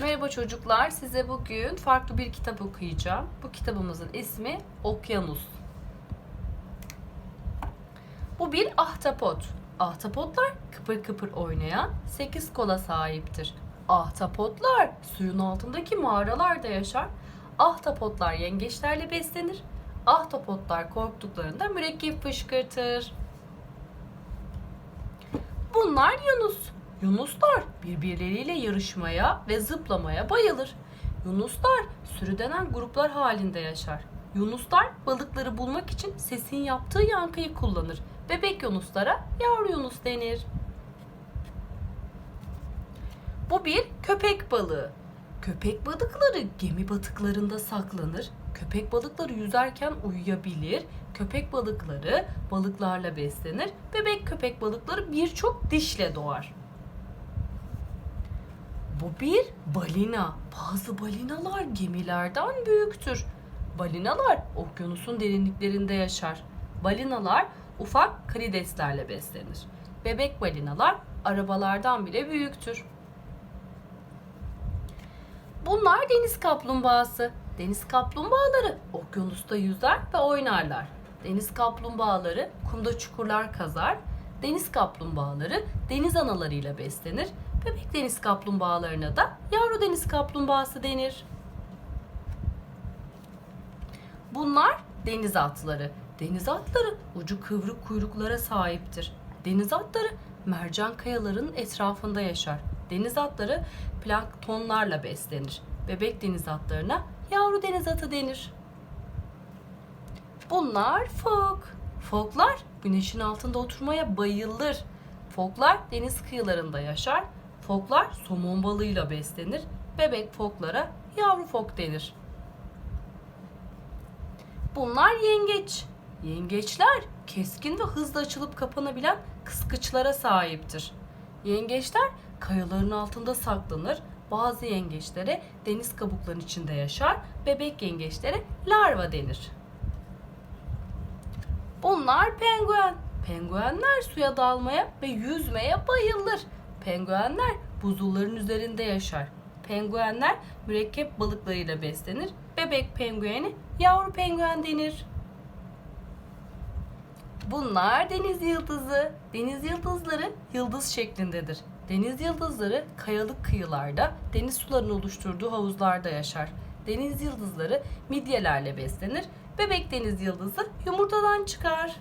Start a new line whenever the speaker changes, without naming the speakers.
Merhaba çocuklar, size bugün farklı bir kitap okuyacağım. Bu kitabımızın ismi Okyanus. Bu bir ahtapot. Ahtapotlar kıpır kıpır oynayan 8 kola sahiptir. Ahtapotlar suyun altındaki mağaralarda yaşar. Ahtapotlar yengeçlerle beslenir. Ahtapotlar korktuklarında mürekkep fışkırtır. Bunlar Yunus. Yunuslar birbirleriyle yarışmaya ve zıplamaya bayılır. Yunuslar sürüdenen gruplar halinde yaşar. Yunuslar balıkları bulmak için sesin yaptığı yankıyı kullanır. Bebek yunuslara yavru yunus denir. Bu bir köpek balığı. Köpek balıkları gemi batıklarında saklanır. Köpek balıkları yüzerken uyuyabilir. Köpek balıkları balıklarla beslenir. Bebek köpek balıkları birçok dişle doğar. Bu bir balina. Bazı balinalar gemilerden büyüktür. Balinalar okyanusun derinliklerinde yaşar. Balinalar ufak karideslerle beslenir. Bebek balinalar arabalardan bile büyüktür. Bunlar deniz kaplumbağası. Deniz kaplumbağaları okyanusta yüzer ve oynarlar. Deniz kaplumbağaları kumda çukurlar kazar. Deniz kaplumbağaları deniz analarıyla beslenir. Bebek deniz kaplumbağalarına da yavru deniz kaplumbağası denir. Bunlar deniz atları. Deniz atları ucu kıvrık kuyruklara sahiptir. Deniz atları mercan kayaların etrafında yaşar. Deniz atları planktonlarla beslenir. Bebek deniz atlarına yavru deniz atı denir. Bunlar fok. Foklar güneşin altında oturmaya bayılır. Foklar deniz kıyılarında yaşar. Foklar somon balığıyla beslenir. Bebek foklara yavru fok denir. Bunlar yengeç. Yengeçler keskin ve hızlı açılıp kapanabilen kıskıçlara sahiptir. Yengeçler kayaların altında saklanır. Bazı yengeçlere deniz kabuklarının içinde yaşar. Bebek yengeçlere larva denir. Bunlar penguen. Penguenler suya dalmaya ve yüzmeye bayılır. Penguenler buzulların üzerinde yaşar. Penguenler mürekkep balıklarıyla beslenir. Bebek pengueni yavru penguen denir. Bunlar deniz yıldızı. Deniz yıldızları yıldız şeklindedir. Deniz yıldızları kayalık kıyılarda, deniz sularının oluşturduğu havuzlarda yaşar. Deniz yıldızları midyelerle beslenir. Bebek deniz yıldızı yumurtadan çıkar.